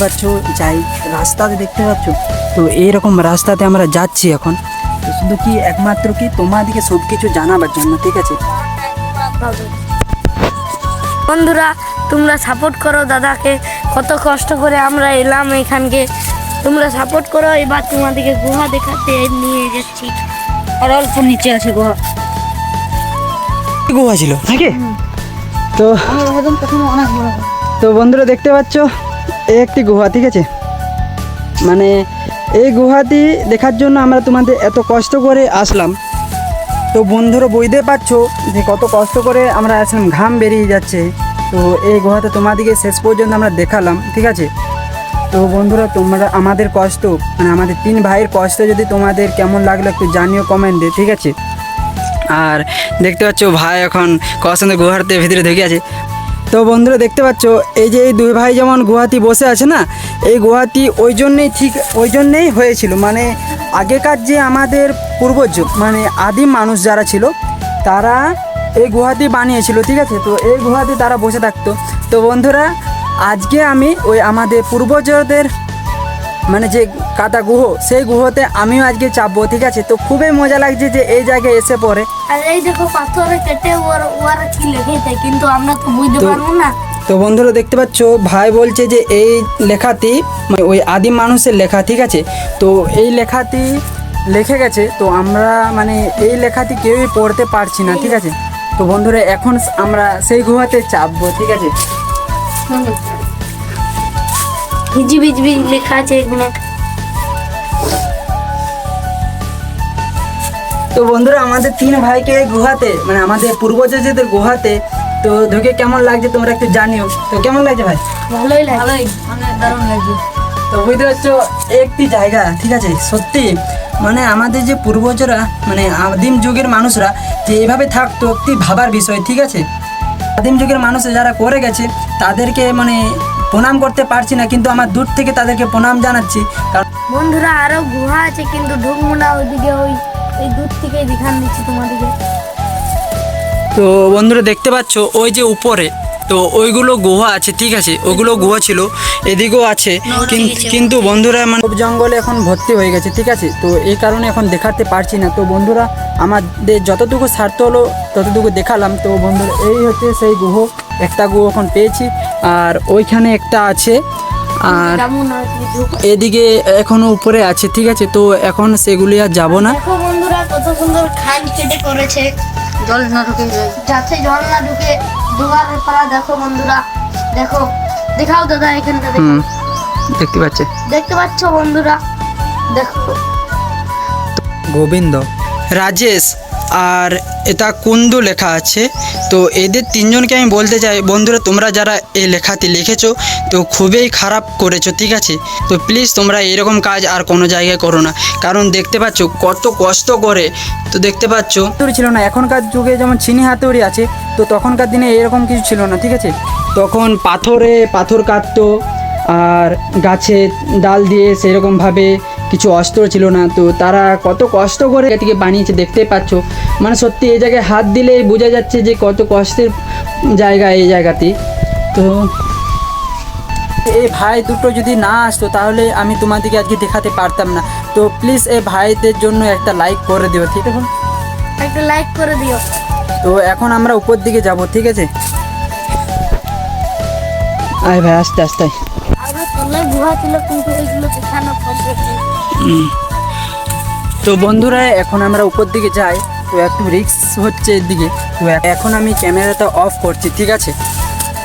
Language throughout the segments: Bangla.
পাচ্ছ যাই রাস্তাতে দেখতে পাচ্ছ। তো এইরকম রাস্তাতে আমরা যাচ্ছি এখন। তো শুধু কি একমাত্র কি তোমাদিকে সব কিছু জানাবার জন্য ঠিক আছে? বন্ধুরা তোমরা সাপোর্ট করো দাদাকে। কত কষ্ট করে আমরা এলাম এখানকে। তোমরা সাপোর্ট করো এবার তোমাদেরকে গুহা দেখাতে নিয়ে যাচ্ছি। আর অল্প নিচে আছে গুহা। গুহা ছিল? নাকি? তো তো বন্ধুরা দেখতে পাচ্ছ একটি গুহা, ঠিক আছে? মানে এই গুহাটি দেখার জন্য আমরা তোমাদের এত কষ্ট করে আসলাম। তো বন্ধুরা, বুঝতে পারছ যে কত কষ্ট করে আমরা আসলাম, ঘাম বেরিয়ে যাচ্ছে। তো এই গুহাতে তোমাদেরকে শেষ পর্যন্ত আমরা দেখালাম, ঠিক আছে? তো বন্ধুরা, তোমরা আমাদের কষ্ট মানে আমাদের তিন ভাইয়ের কষ্ট যদি তোমাদের কেমন লাগল একটু জানিও কমেন্ট কমেন্টে ঠিক আছে? আর দেখতে পাচ্ছ ভাই এখন কষ্ট গুহাতে ভিতরে ঢুকে আছে। তো বন্ধুরা দেখতে পাচ্ছ, এই যে এই দুই ভাই যেমন গুহাতি বসে আছে না, এই গুহাতি ওই জন্যেই ঠিক ওই জন্যেই হয়েছিল। মানে আগেকার যে আমাদের পূর্বজ মানে আদিম মানুষ যারা ছিল, তারা এই গুহাতি বানিয়েছিল, ঠিক আছে? তো এই গুহাতে তারা বসে থাকতো। তো বন্ধুরা, আজকে আমি ওই আমাদের পূর্বজদের মানে যে কাটা গুহ সেই গুহতে আমিও আজকে চাপবো ঠিক আছে? তো খুবই মজা লাগছে যে এই জায়গায় এসে পড়ে। আর এই দেখো পাথরে কেটে ওর ওরা কি লেগেছে কিন্তু আমরা তো বুঝতে পারব না। তো বন্ধুরা দেখতে পাচ্ছ ভাই বলছে যে এই লেখাটি মানে ওই আদিম মানুষের লেখা ঠিক আছে? তো এই লেখাটি লিখে গেছে তো আমরা মানে এই লেখাটি কেউই পড়তে পারছি না ঠিক আছে? তো বন্ধুরা এখন আমরা সেই গুহাতে চাপবো ঠিক আছে? বিজবি লেখা আছে এগুলো। তো বন্ধুরা আমাদের তিন ভাইকে গুহাতে মানে আমাদের পূর্বজদের গুহাতে তো ঢুকে কেমন লাগছে তোমরা একটু জানিও। তো কেমন লাগছে ভাই? ভালোই লাগে ভালোই অনেক দারুণ লাগছে। তো বুঝতে পারছ একটি জায়গা ঠিক আছে? সত্যি মানে আমাদের যে পূর্বজরা মানে আদিম যুগের মানুষরা যে এভাবে থাকতো একটি ভাবার বিষয় ঠিক আছে? আদিম যুগের মানুষ যারা করে গেছে তাদেরকে মানে প্রণাম করতে পারছি না কিন্তু আমার দূর থেকে তাদেরকে প্রণাম জানাচ্ছি। কারণ বন্ধুরা আরও গুহা আছে কিন্তু ঢুকবো না ওইদিকে ওই এই দূর থেকে দেখান দিচ্ছি তোমাদেরকে। তো বন্ধুরা দেখতে পাচ্ছ ওই যে উপরে তো ওইগুলো গুহা আছে ঠিক আছে ওগুলো গুহা ছিল এদিকেও আছে কিন- কিন্তু বন্ধুরা মানে সব জঙ্গলে এখন ভর্তি হয়ে গেছে ঠিক আছে তো এই কারণে এখন দেখাতে পারছি না। তো বন্ধুরা আমাদের যতটুকু স্বার্থ হলো ততটুকু দেখালাম। তো বন্ধুরা এই হচ্ছে সেই গুহ। একটা গুহ এখন পেয়েছি আর ওইখানে একটা আছে আর এদিকে এখনও উপরে আছে ঠিক আছে? তো এখন সেগুলি আর যাব না। বন্ধুরা কত সুন্দর খাল কেটে করেছে জল না ঢুকে যাতে জল না ঢুকে দুয়ারের পাড়া দেখো বন্ধুরা। দেখো দেখাও দাদা এখানটা হুম দেখতে পাচ্ছে। দেখতে পাচ্ছ বন্ধুরা? দেখো। গোবিন্দ রাজেশ আর এটা কুন্দু লেখা আছে। তো এদের তিনজনকে আমি বলতে চাই বন্ধুরা তোমরা যারা এই লেখাতে লিখেছো তো খুবই খারাপ করেছ ঠিক আছে? তো প্লিজ তোমরা এরকম কাজ আর কোনো জায়গায় করো না। কারণ দেখতে পাচ্ছ কত কষ্ট করে তো দেখতে পাচ্ছ? ছিল না। এখনকার যুগে যেমন চিনি হাতুড়ি আছে তো তখনকার দিনে এরকম কিছু ছিল না ঠিক আছে? তখন পাথরে পাথর কাটতো আর গাছে ডাল দিয়ে সেরকমভাবে কিছু অস্ত্র ছিল না। তো তারা কত কষ্ট করে এটিকে বানিয়েছে দেখতে পাচ্ছ। মানে সত্যি এই জায়গায় হাত দিলে বোঝা যাচ্ছে যে কত কষ্টের জায়গা এই জায়গাতে তো এই ভাই দুটো যদি না আসতো তাহলে আমি তোমাদেরকে আজকে দেখাতে পারতাম না। তো প্লিজ এই ভাইদের জন্য একটা লাইক করে দিও ঠিক আছে? একটা লাইক করে দিও। তো এখন আমরা উপর দিকে যাব ঠিক আছে? আয় ভাই আস্তে আস্তে। আরও তলায় গুহা ছিল কিন্তু এগুলো দেখানো নেই তো বন্ধুরা এখন আমরা উপর দিকে যাই। তো একটু রিক্স হচ্ছে এদিকে। তো এখন আমি ক্যামেরাটা অফ করছি ঠিক আছে?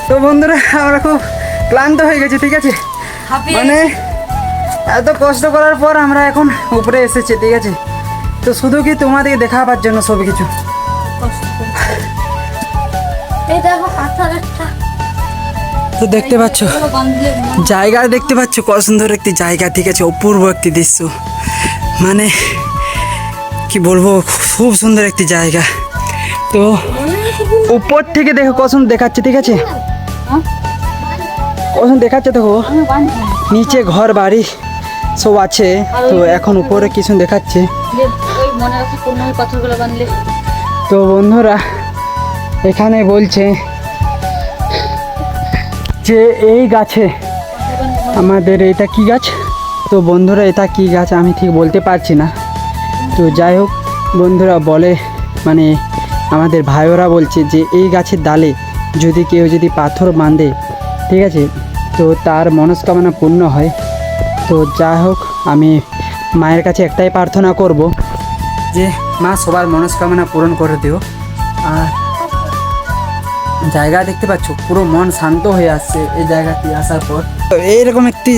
তো বন্ধুরা আমরা খুব ক্লান্ত হয়ে গেছি ঠিক আছে? মানে এত কষ্ট করার পর আমরা এখন উপরে এসেছি ঠিক আছে? তো শুধু কি তোমাদেরকে দেখাবার জন্য সব কিছু? এই দেখো পাথর একটা তো দেখতে পাচ্ছ। জায়গা দেখতে পাচ্ছ, কত সুন্দর একটি জায়গা। ঠিক আছে, অপূর্ব একটি দৃশ্য। মানে কি বলব, খুব সুন্দর একটি জায়গা। তো, উপর থেকে দেখো সুন্দর দেখাচ্ছে, ঠিক আছে? সুন্দর দেখাচ্ছে, দেখো। নিচে ঘর, বাড়ি সব আছে। তো এখন উপরে কিছু দেখাচ্ছে। তো বন্ধুরা, এখানে বলছে যে এই গাছে আমাদের এটা কি গাছ? তো বন্ধুরা, এটা কি গাছ আমি ঠিক বলতে পারছি না। তো যাই হোক, বন্ধুরা বলে মানে আমাদের ভাইয়েরা বলছে যে এই গাছের ডালে যদি কেউ যদি পাথর বাঁধে, ঠিক আছে? তো তার মনস্কামনা পূর্ণ হয়। তো যাই হোক, আমি মায়ের কাছে একটাই প্রার্থনা করব যে মা সবার মনস্কামনা পূরণ করে দিও। জায়গা দেখতে পাচ্ছ, পুরো মন শান্ত হয়ে আসছে এই জায়গাটি আসার পর। তো এইরকম একটি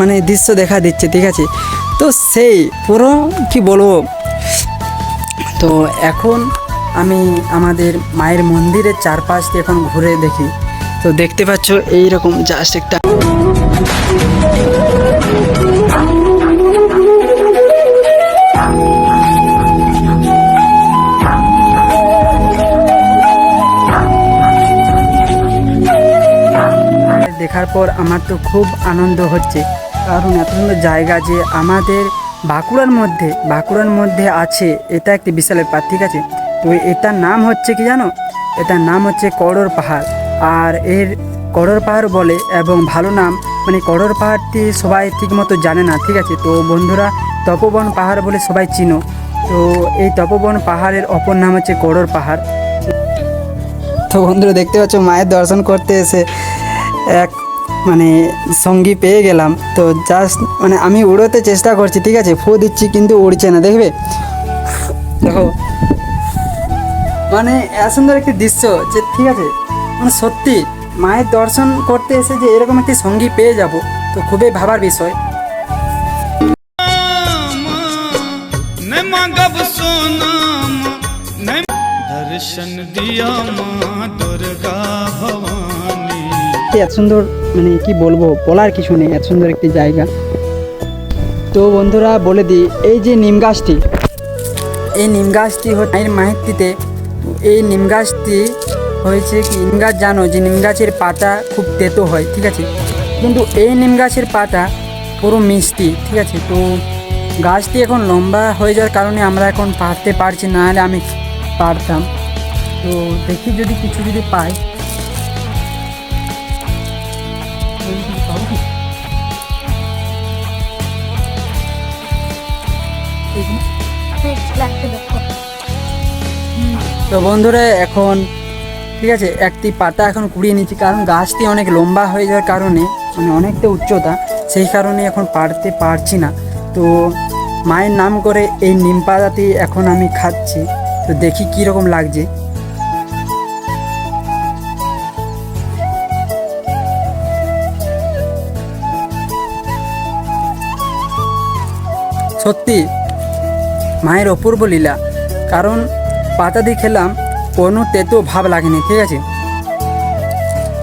মানে দৃশ্য দেখা দিচ্ছে, ঠিক আছে? তো সেই পুরো, কি বলব? তো এখন আমি আমাদের মায়ের মন্দিরের চারপাশটি এখন ঘুরে দেখি। তো দেখতে পাচ্ছ এইরকম জাস্ট একটা আমার তো খুব আনন্দ হচ্ছে। কারণ এত সুন্দর জায়গা যে আমাদের বাঁকুড়ার মধ্যে বাঁকুড়ার মধ্যে আছে, এটা একটি বিশাল ব্যাপার, ঠিক আছে? তো এটার নাম হচ্ছে কি জানো? এটার নাম হচ্ছে করর পাহাড়। আর এর করর পাহাড় বলে এবং ভালো নাম মানে করর পাহাড়টি সবাই ঠিকমতো জানে না, ঠিক আছে? তো বন্ধুরা, তপবন পাহাড় বলে সবাই চিনো। তো এই তপবন পাহাড়ের অপর নাম হচ্ছে করর পাহাড়। তো বন্ধুরা, দেখতে পাচ্ছ, মায়ের দর্শন করতে এসে এক মানে সঙ্গী পেয়ে গেলাম। তো জাস্ট মানে আমি উড়োতে চেষ্টা করছি, ঠিক আছে? ফু দিচ্ছি কিন্তু উড়ছে না, দেখবে? দেখো। মানে এত সুন্দর একটি দৃশ্য যে, ঠিক আছে? মানে সত্যি, মায়ের দর্শন করতে এসে যে এরকম একটি সঙ্গী পেয়ে যাব, তো খুবই ভাবার বিষয়। দর্শন দিয়া মা, দুর্গা এত সুন্দর মানে কি বলব, বলার কিছু নেই, এত সুন্দর একটি জায়গা। তো বন্ধুরা, বলে দিই, এই যে নিম গাছটি, এই নিম গাছটি মায়ের মাহিতিতে এই নিম গাছটি হয়েছে কি, নিম গাছ জানো যে নিম গাছের পাতা খুব তেতো হয়, ঠিক আছে? কিন্তু এই নিম গাছের পাতা পুরো মিষ্টি, ঠিক আছে? তো গাছটি এখন লম্বা হয়ে যাওয়ার কারণে আমরা এখন পারতে পারছি না হলে আমি পারতাম। তো দেখি যদি কিছু যদি পাই। তো বন্ধুরা, এখন ঠিক আছে, একটি পাতা এখন কুড়িয়ে নিচ্ছি, কারণ গাছটি অনেক লম্বা হয়ে যাওয়ার কারণে মানে অনেকটা উচ্চতা, সেই কারণে এখন পারতে পারছি না। তো মায়ের নাম করে এই নিম পাতাটি এখন আমি খাচ্ছি, তো দেখি কীরকম লাগছে। সত্যি মায়ের অপূর্ব লীলা। কারণ পাতা দিয়ে খেলাম, কোনো তেতো ভাব লাগেনি, ঠিক আছে?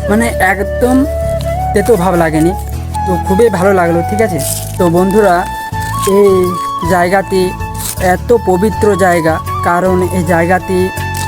মানে একদম তেতো ভাব লাগেনি। তো খুবই ভালো লাগল, ঠিক আছে? তো বন্ধুরা, এই জায়গাটি এত পবিত্র জায়গা। কারণ এই জায়গাটি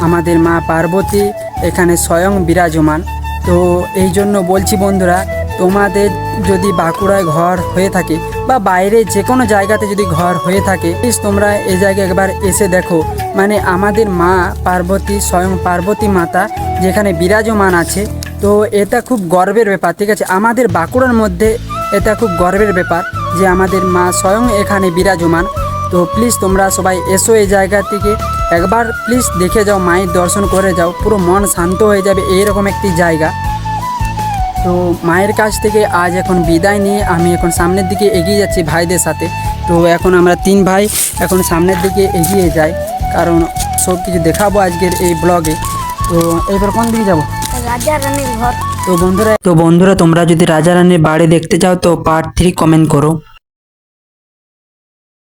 আমাদের মা পার্বতী এখানে স্বয়ং বিরাজমান। তো এই জন্য বলছি বন্ধুরা তোমাদের যদি বাঁকুড়ায় ঘর হয়ে থাকে বা বাইরে যে কোনো জায়গাতে যদি ঘর হয়ে থাকে প্লিজ তোমরা এই জায়গায় একবার এসে দেখো। মানে আমাদের মা পার্বতী স্বয়ং পার্বতী মাতা যেখানে বিরাজমান আছে, তো এটা খুব গর্বের ব্যাপার, ঠিক আছে? আমাদের বাঁকুড়ার মধ্যে এটা খুব গর্বের ব্যাপার যে আমাদের মা স্বয়ং এখানে বিরাজমান। তো প্লিজ তোমরা সবাই এসো এই জায়গা থেকে। একবার প্লিজ দেখে যাও, মায়ের দর্শন করে যাও, পুরো মন শান্ত হয়ে যাবে, এইরকম একটি জায়গা। তো মায়ের কাছ থেকে আজ এখন বিদায় নিয়ে আমি এখন সামনের দিকে এগিয়ে যাচ্ছি ভাইদের সাথে। তো এখন আমরা তিন ভাই এখন সামনের দিকে এগিয়ে যাই কারণ সব কিছু দেখাবো আজকের এই ব্লগে। তো এবার কোন দিকে যাব? রাজা রানীর ঘর। তো বন্ধুরা তো বন্ধুরা তোমরা যদি রাজা রানীর বাড়ি দেখতে চাও তো পার্ট থ্রি কমেন্ট করো।